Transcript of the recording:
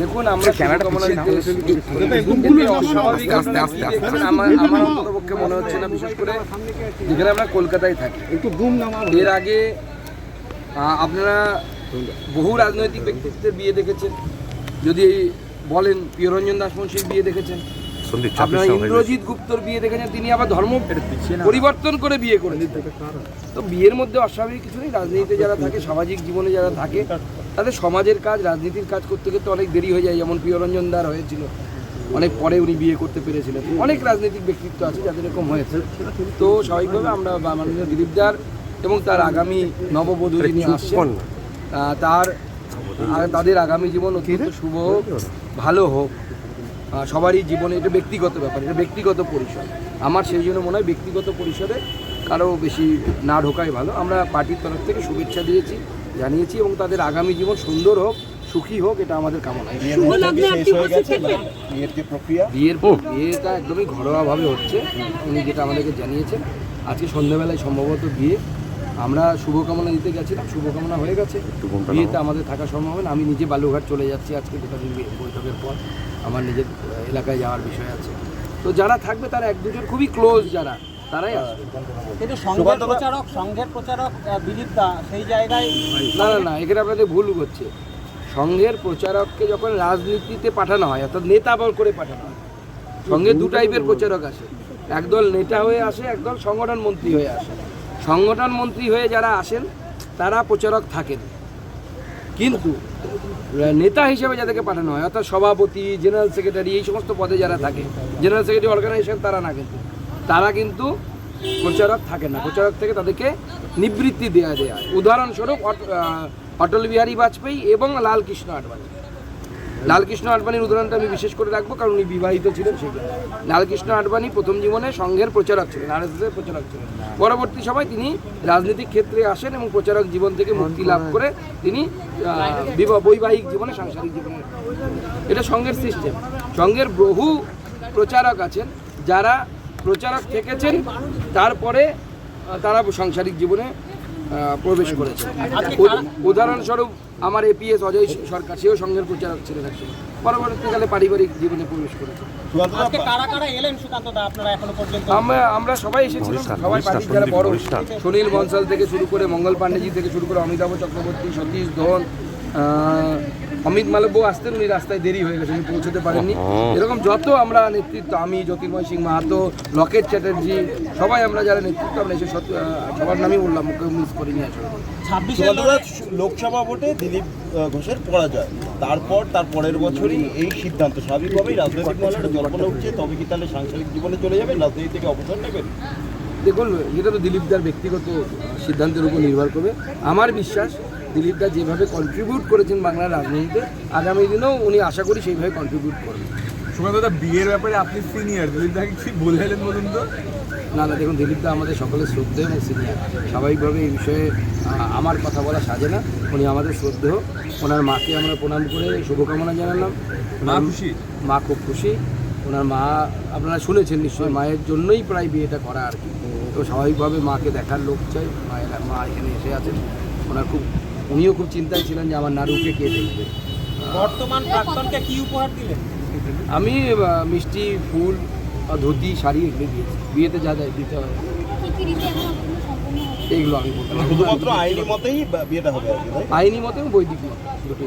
দেখুন আমরা শুভকামনা দিতে এসেছি। অস্বাভাবিক আস্তে, আস্তে, আস্তে, আমার আমার অন্ততপক্ষে মনে হচ্ছে না বিশেষ করে যেখানে আমরা কলকাতায় থাকি। একটু ঘুম এর আগে আপনারা বহু রাজনৈতিক ব্যক্তিত্বের বিয়ে দেখেছেন। যদি বলেন প্রিয়রঞ্জন দাস মুন্সির বিয়ে দেখেছেন। সন্দীপ আপনারা ইন্দ্রজিৎ গুপ্তর বিয়ে দেখেছেন তিনি আবার ধর্ম পরিবর্তন করে বিয়ে করেছেন। তো বিয়ের মধ্যে অস্বাভাবিক কিছু নেই রাজনীতিতে যারা থাকে সামাজিক জীবনে যারা থাকে তাদের সমাজের কাজ রাজনীতির কাজ করতে করতে অনেক দেরি হয়ে যায় যেমন প্রিয়রঞ্জন দার হয়েছিল। অনেক পরে উনি বিয়ে করতে পেরেছিলেন। অনেক রাজনৈতিক ব্যক্তিত্ব আছে যাদের এরকম হয়েছে। তো স্বাভাবিকভাবে আমরা মাননীয় দিলীপ দার এবং তার আগামী নববধূ যিনি আসছেন তার তাদের আগামী জীবন অত্যন্ত শুভ হোক ভালো হোক। সবারই জীবনে এটা ব্যক্তিগত ব্যাপার এটা ব্যক্তিগত পরিসর আমার সেই জন্য মনে হয় ব্যক্তিগত পরিসরে কারও বেশি না ঢোকাই ভালো। আমরা পার্টির তরফ থেকে শুভেচ্ছা দিয়েছি। জানিয়েছি এবং তাদের আগামী জীবন সুন্দর হোক সুখী হোক এটা আমাদের কামনা। শুভ লগ্নে আপনি উপস্থিত থাকবেন? বিয়ের প্রক্রিয়া? বিয়ের বিয়েটা একদমই ঘরোয়াভাবে হচ্ছে উনি যেটা আমাদেরকে জানিয়েছেন। আজকে সন্ধ্যাবেলায় সম্ভবত বিয়ে। আমরা শুভকামনা দিতে গেছিলাম শুভকামনা হয়ে গেছে। বিয়েতে আমাদের থাকা সম্ভব হয় না। আমি নিজে বালুঘাট চলে যাচ্ছি আজকে দুটো দিন বিয়ে- বৈঠকের পর। আমার নিজের এলাকায় যাওয়ার বিষয় আছে। তো যারা থাকবে তারা এক দুজন খুবই ক্লোজ যারা। তারাই আসবে। কিন্তু সংঘের প্রচারক সংঘের প্রচারক দিলীপ দা সেই জায়গায় না না না এখানে আপনাদের ভুল হচ্ছে। সংঘের প্রচারককে যখন রাজনীতিতে পাঠানো হয় অর্থাৎ নেতা বল করে পাঠানো হয় সঙ্গে দু টাইপের প্রচারক আসে। একদল নেতা হয়ে আসে একদল সংগঠন মন্ত্রী হয়ে আসে। সংগঠন মন্ত্রী হয়ে যারা আসেন তারা প্রচারক থাকেন। কিন্তু নেতা হিসেবে যাদেরকে পাঠানো হয় অর্থাৎ সভাপতি জেনারেল সেক্রেটারি এই সমস্ত পদে যারা থাকে জেনারেল সেক্রেটারি অর্গানাইজেশন তারা না কিন্তু। তারা কিন্তু প্রচারক থাকে না। প্রচারক থেকে তাদেরকে নিবৃত্তি দেওয়া দেওয়া উদাহরণস্বরূপ অট- অটল বিহারী বাজপেয়ী এবং লালকৃষ্ণ আডবাণী। লালকৃষ্ণ আডবাণীর উদাহরণটা আমি বিশেষ করে রাখব, কারণ উনি বিবাহিত ছিলেন সেখানে। লালকৃষ্ণ আডবাণী প্রথম জীবনে সংঘের প্রচারক ছিলেন আর এর প্রচারক ছিলেন। পরবর্তী সময় তিনি রাজনৈতিক ক্ষেত্রে আসেন এবং প্রচারক জীবন থেকে মুক্তি লাভ করে তিনি বৈবাহিক জীবনে, সাংসারিক জীবনে। এটা সংঘের সিস্টেম সংঘের বহু প্রচারক আছেন যারা প্রচারক থেকেছেন তারপরে তারা সাংসারিক জীবনে প্রবেশ করেছে। উদ- উদাহরণস্বরূপ আমার এপিএস অজয় সরকার সেও সংঘের প্রচারক ছিলেন একসময় পরবর্তীকালে পারিবারিক জীবনে প্রবেশ করেছে। আজকে কারা কারা এলেন সুকান্ত দা আপনারা এখনও পর্যন্ত? আমরা আমরা সবাই এসেছিলাম সবাই বরিষ্ঠা, পার্টির যারা বড় সুনীল বনসাল থেকে শুরু করে মঙ্গল পাণ্ডেজি থেকে শুরু করে অমিতাভ চক্রবর্তী সতীশ ধন আহ, অমিত মালব্য আসতেন উনি রাস্তায় দেরি হয়ে গেছে উনি পৌঁছতে পারেননি। এরকম যত আমরা নেতৃত্ব আমি জ্যোতির্ময় সিং মাহাতো লকেট চ্যাটার্জি সবাই আমরা যারা নেতৃত্ব আমরা এসে সবার নামই বললাম কেউ মিস করিনি আসলে। ছাব্বিশে লোকসভা ভোটে দিলীপ ঘোষের পরাজয়। তারপর তার পরের বছরই এই সিদ্ধান্ত স্বাভাবিকভাবেই রাজনৈতিক মহলে জল্পনা উঠছে তবে কি তাহলে সাংসারিক জীবনে চলে যাবেন? রাজনীতি থেকে অবসর নেবেন? দেখুন এটা তো দিলীপদার ব্যক্তিগত সিদ্ধান্তের উপর নির্ভর করবে। আমার বিশ্বাস দিলীপদা যেভাবে কন্ট্রিবিউট করেছেন বাংলার রাজনীতিতে আগামী দিনেও উনি আশা করি সেইভাবে কন্ট্রিবিউট করবেন। সুকান্তদা বিয়ের ব্যাপারে আপনি সিনিয়র দিলীপদাকে কি বললেন বলুন তো? না না দেখুন দিলীপদা আমাদের সকলের শ্রদ্ধেয় এবং সিনিয়র স্বাভাবিকভাবে এই বিষয়ে আমার কথা বলা সাজে না। উনি আমাদের শ্রদ্ধেয়। ওনার মাকে আমরা প্রণাম করে শুভকামনা জানালাম। মা খুশি? মা খুব খুশি। ওনার মা আপনারা শুনেছেন নিশ্চয়ই মায়ের জন্যই প্রায় বিয়েটা করা আর কি। তো স্বাভাবিকভাবে মাকে দেখার লোক চাই। মায়ের মা এখানে এসে আছেন। ওনার খুব উনিও খুব চিন্তায় ছিলেন যে আমার নারুকে কে দেখবে। বর্তমান প্রাক্তনকে কি উপহার দিলেন? আমি মিষ্টি ফুল ধুতি শাড়ি এগুলো দিয়েছি। বিয়েতে যা যায় দিতে হয়। এইগুলো আমি আইনি মতেই বিয়েটা হবে? আইনি মতে বৈদিক মতে।